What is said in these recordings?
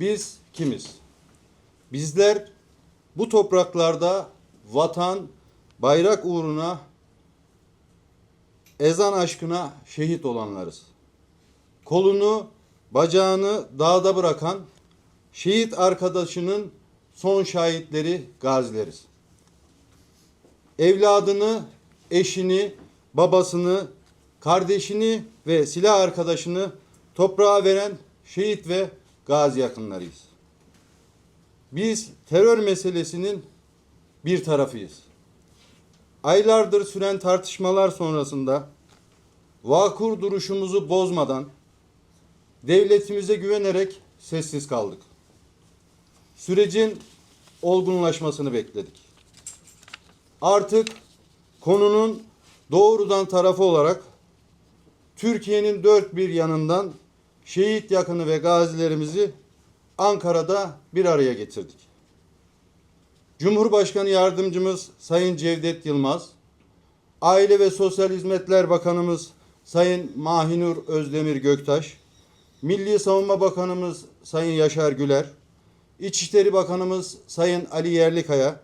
Biz kimiz? Bizler bu topraklarda vatan, bayrak uğruna, ezan aşkına şehit olanlarız. Kolunu, bacağını dağda bırakan şehit arkadaşının son şahitleri gazileriz. Evladını, eşini, babasını, kardeşini ve silah arkadaşını toprağa veren şehit ve gazi yakınlarıyız. Biz terör meselesinin bir tarafıyız. Aylardır süren tartışmalar sonrasında vakur duruşumuzu bozmadan devletimize güvenerek sessiz kaldık. Sürecin olgunlaşmasını bekledik. Artık konunun doğrudan tarafı olarak Türkiye'nin dört bir yanından şehit yakını ve gazilerimizi Ankara'da bir araya getirdik. Cumhurbaşkanı Yardımcımız Sayın Cevdet Yılmaz, Aile ve Sosyal Hizmetler Bakanımız Sayın Mahinur Özdemir Göktaş, Milli Savunma Bakanımız Sayın Yaşar Güler, İçişleri Bakanımız Sayın Ali Yerlikaya,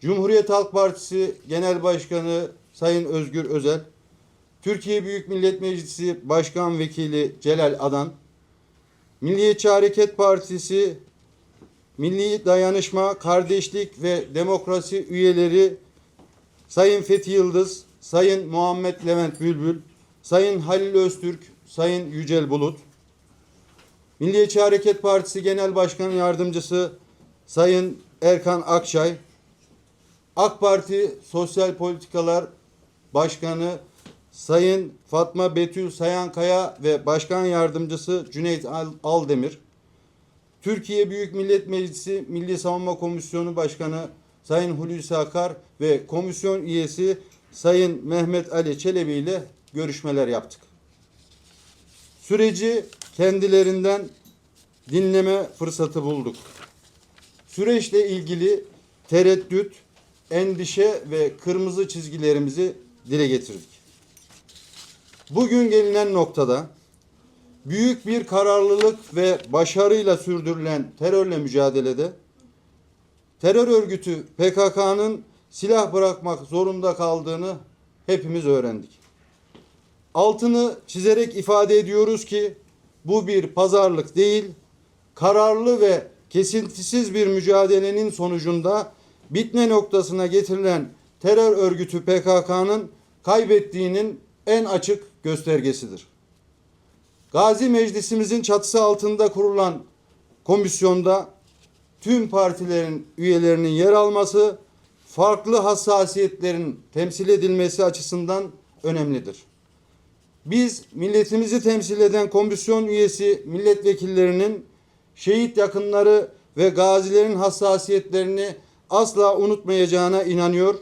Cumhuriyet Halk Partisi Genel Başkanı Sayın Özgür Özel, Türkiye Büyük Millet Meclisi Başkan Vekili Celal Adan, Milliyetçi Hareket Partisi Milli Dayanışma, Kardeşlik ve Demokrasi üyeleri Sayın Fethi Yıldız, Sayın Muhammed Levent Bülbül, Sayın Halil Öztürk, Sayın Yücel Bulut, Milliyetçi Hareket Partisi Genel Başkan Yardımcısı Sayın Erkan Akçay, AK Parti Sosyal Politikalar Başkanı Sayın Fatma Betül Sayankaya ve Başkan Yardımcısı Cüneyt Al- Aldemir, Türkiye Büyük Millet Meclisi Milli Savunma Komisyonu Başkanı Sayın Hulusi Akar ve komisyon üyesi Sayın Mehmet Ali Çelebi ile görüşmeler yaptık. Süreci kendilerinden dinleme fırsatı bulduk. Süreçle ilgili tereddüt, endişe ve kırmızı çizgilerimizi dile getirdik. Bugün gelinen noktada büyük bir kararlılık ve başarıyla sürdürülen terörle mücadelede terör örgütü PKK'nın silah bırakmak zorunda kaldığını hepimiz öğrendik. Altını çizerek ifade ediyoruz ki bu bir pazarlık değil, kararlı ve kesintisiz bir mücadelenin sonucunda bitme noktasına getirilen terör örgütü PKK'nın kaybettiğinin en açık göstergesidir. Gazi Meclisimizin çatısı altında kurulan komisyonda tüm partilerin üyelerinin yer alması, farklı hassasiyetlerin temsil edilmesi açısından önemlidir. Biz milletimizi temsil eden komisyon üyesi milletvekillerinin şehit yakınları ve gazilerin hassasiyetlerini asla unutmayacağına inanıyor.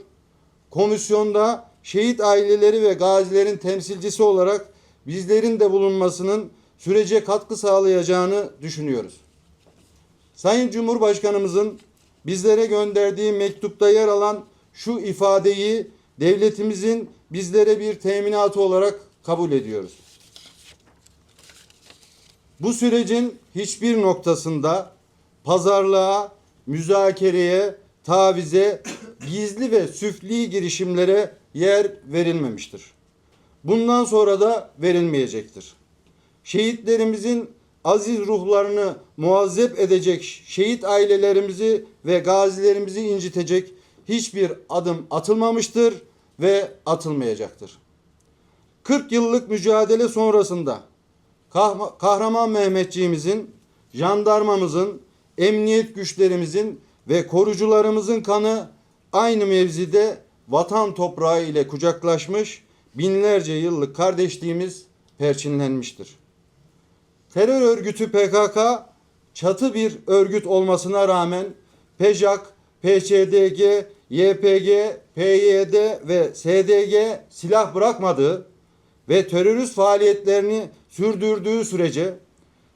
Komisyonda şehit aileleri ve gazilerin temsilcisi olarak bizlerin de bulunmasının sürece katkı sağlayacağını düşünüyoruz. Sayın Cumhurbaşkanımızın bizlere gönderdiği mektupta yer alan şu ifadeyi devletimizin bizlere bir teminatı olarak kabul ediyoruz. Bu sürecin hiçbir noktasında pazarlığa, müzakereye, tavize, gizli ve süfli girişimlere yer verilmemiştir. Bundan sonra da verilmeyecektir. Şehitlerimizin aziz ruhlarını muazzep edecek, şehit ailelerimizi ve gazilerimizi incitecek hiçbir adım atılmamıştır ve atılmayacaktır. 40 yıllık mücadele sonrasında Kah- Kahraman Mehmetçiğimizin, jandarmamızın, emniyet güçlerimizin ve korucularımızın kanı aynı mevzide vatan toprağı ile kucaklaşmış, binlerce yıllık kardeşliğimiz perçinlenmiştir. Terör örgütü PKK çatı bir örgüt olmasına rağmen PEJAK, PÇDG, YPG, PYD ve SDG silah bırakmadığı ve terörist faaliyetlerini sürdürdüğü sürece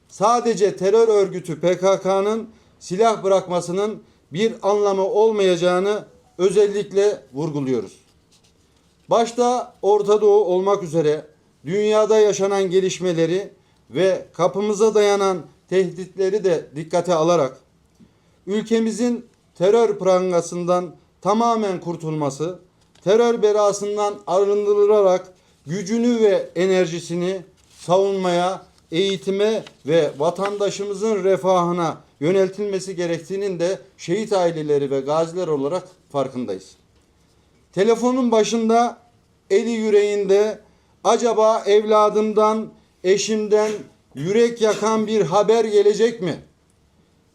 sadece terör örgütü PKK'nın silah bırakmasının bir anlamı olmayacağını özellikle vurguluyoruz. Başta Orta Doğu olmak üzere dünyada yaşanan gelişmeleri ve kapımıza dayanan tehditleri de dikkate alarak ülkemizin terör prangasından tamamen kurtulması, terör belasından arındırılarak gücünü ve enerjisini savunmaya, eğitime ve vatandaşımızın refahına yöneltilmesi gerektiğinin de şehit aileleri ve gaziler olarak farkındayız. Telefonun başında, eli yüreğinde acaba evladımdan, eşimden yürek yakan bir haber gelecek mi?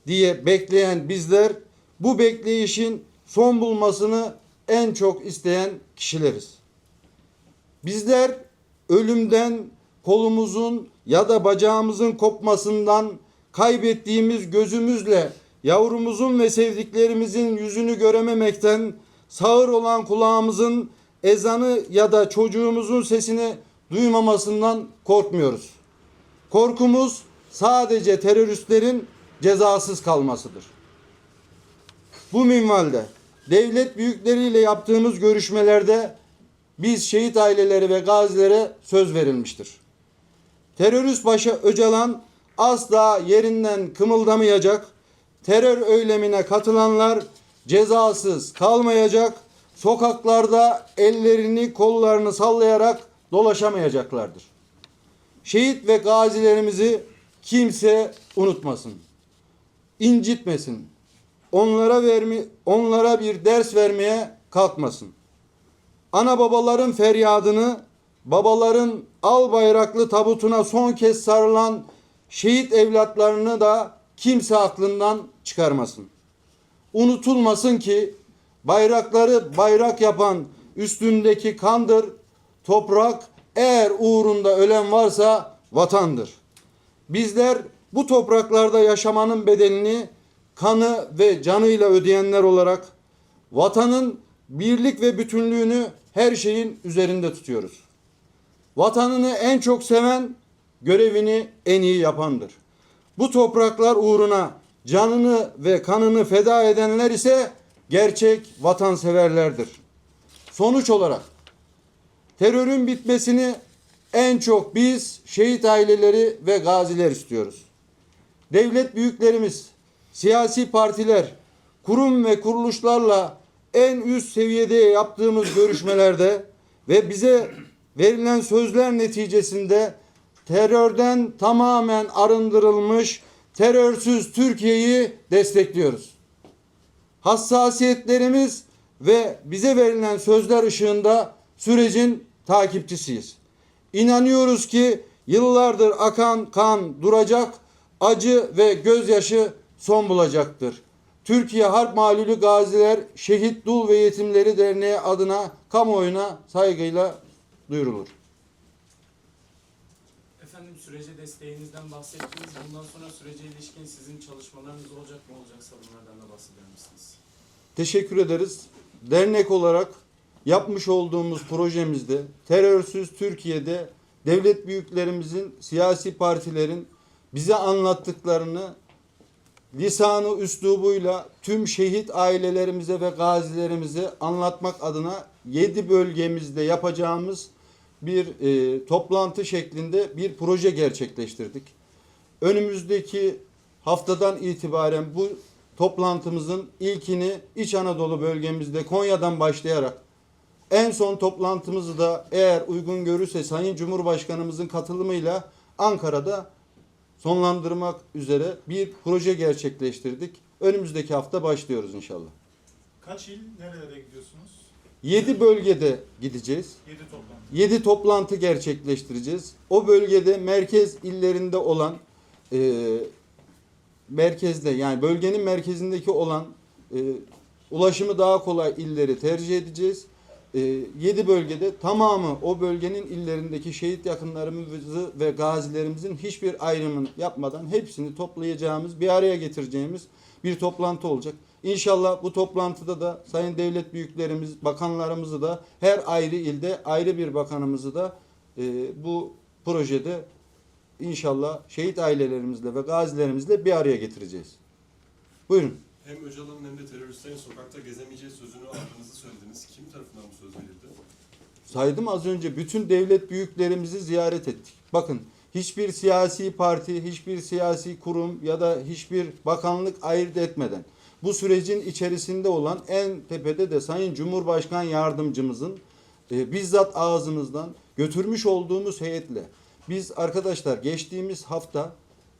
diye bekleyen bizler bu bekleyişin son bulmasını en çok isteyen kişileriz. Bizler ölümden kolumuzun ya da bacağımızın kopmasından kaybettiğimiz gözümüzle yavrumuzun ve sevdiklerimizin yüzünü görememekten sağır olan kulağımızın ezanı ya da çocuğumuzun sesini duymamasından korkmuyoruz. Korkumuz sadece teröristlerin cezasız kalmasıdır. Bu minvalde devlet büyükleriyle yaptığımız görüşmelerde biz şehit aileleri ve gazilere söz verilmiştir. Terörist başı Öcalan asla yerinden kımıldamayacak. Terör eylemine katılanlar cezasız kalmayacak. Sokaklarda ellerini kollarını sallayarak dolaşamayacaklardır. Şehit ve gazilerimizi kimse unutmasın. incitmesin. Onlara vermi onlara bir ders vermeye kalkmasın. Ana babaların feryadını, babaların al bayraklı tabutuna son kez sarılan şehit evlatlarını da kimse aklından çıkarmasın. Unutulmasın ki bayrakları bayrak yapan üstündeki kandır, toprak eğer uğrunda ölen varsa vatandır. Bizler bu topraklarda yaşamanın bedelini kanı ve canıyla ödeyenler olarak vatanın birlik ve bütünlüğünü her şeyin üzerinde tutuyoruz. Vatanını en çok seven görevini en iyi yapandır. Bu topraklar uğruna canını ve kanını feda edenler ise gerçek vatanseverlerdir. Sonuç olarak terörün bitmesini en çok biz şehit aileleri ve gaziler istiyoruz. Devlet büyüklerimiz, siyasi partiler, kurum ve kuruluşlarla en üst seviyede yaptığımız görüşmelerde ve bize verilen sözler neticesinde terörden tamamen arındırılmış terörsüz Türkiye'yi destekliyoruz. Hassasiyetlerimiz ve bize verilen sözler ışığında sürecin takipçisiyiz. İnanıyoruz ki yıllardır akan kan duracak, acı ve gözyaşı son bulacaktır. Türkiye Harp Malulü Gaziler Şehit Dul ve Yetimleri Derneği adına kamuoyuna saygıyla duyurulur. Sürece desteğinizden bahsettiniz. Bundan sonra sürece ilişkin sizin çalışmalarınız olacak mı olacaksa bunlardan da bahseder misiniz? Teşekkür ederiz. Dernek olarak yapmış olduğumuz projemizde terörsüz Türkiye'de devlet büyüklerimizin, siyasi partilerin bize anlattıklarını lisanı üslubuyla tüm şehit ailelerimize ve gazilerimize anlatmak adına 7 bölgemizde yapacağımız bir e, toplantı şeklinde bir proje gerçekleştirdik. Önümüzdeki haftadan itibaren bu toplantımızın ilkini İç Anadolu bölgemizde Konya'dan başlayarak en son toplantımızı da eğer uygun görürse Sayın Cumhurbaşkanımızın katılımıyla Ankara'da sonlandırmak üzere bir proje gerçekleştirdik. Önümüzdeki hafta başlıyoruz inşallah. Kaç il, nerelere gidiyorsunuz? 7 bölgede gideceğiz. 7 toplantı. 7 toplantı gerçekleştireceğiz. O bölgede merkez illerinde olan e, merkezde yani bölgenin merkezindeki olan e, ulaşımı daha kolay illeri tercih edeceğiz. 7 bölgede tamamı o bölgenin illerindeki şehit yakınlarımızı ve gazilerimizin hiçbir ayrımını yapmadan hepsini toplayacağımız, bir araya getireceğimiz bir toplantı olacak. İnşallah bu toplantıda da sayın devlet büyüklerimiz, bakanlarımızı da her ayrı ilde ayrı bir bakanımızı da e, bu projede inşallah şehit ailelerimizle ve gazilerimizle bir araya getireceğiz. Buyurun. Hem Öcalan'ın hem de teröristlerin sokakta gezemeyeceği sözünü aldığınızı söylediniz. Kim tarafından bu söz verildi? Saydım az önce bütün devlet büyüklerimizi ziyaret ettik. Bakın hiçbir siyasi parti, hiçbir siyasi kurum ya da hiçbir bakanlık ayırt etmeden bu sürecin içerisinde olan en tepede de Sayın Cumhurbaşkan Yardımcımızın e, bizzat ağzımızdan götürmüş olduğumuz heyetle biz arkadaşlar geçtiğimiz hafta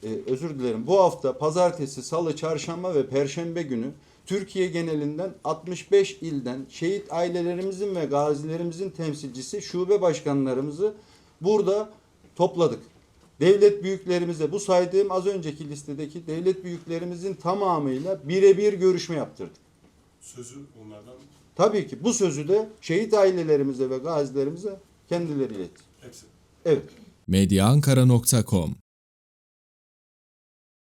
e, özür dilerim bu hafta pazartesi, salı, çarşamba ve perşembe günü Türkiye genelinden 65 ilden şehit ailelerimizin ve gazilerimizin temsilcisi şube başkanlarımızı burada topladık. Devlet büyüklerimize bu saydığım az önceki listedeki devlet büyüklerimizin tamamıyla birebir görüşme yaptırdık. Sözü onlardan Tabii ki bu sözü de şehit ailelerimize ve gazilerimize kendileri iletti. hepsi. Evet. medyaankara.com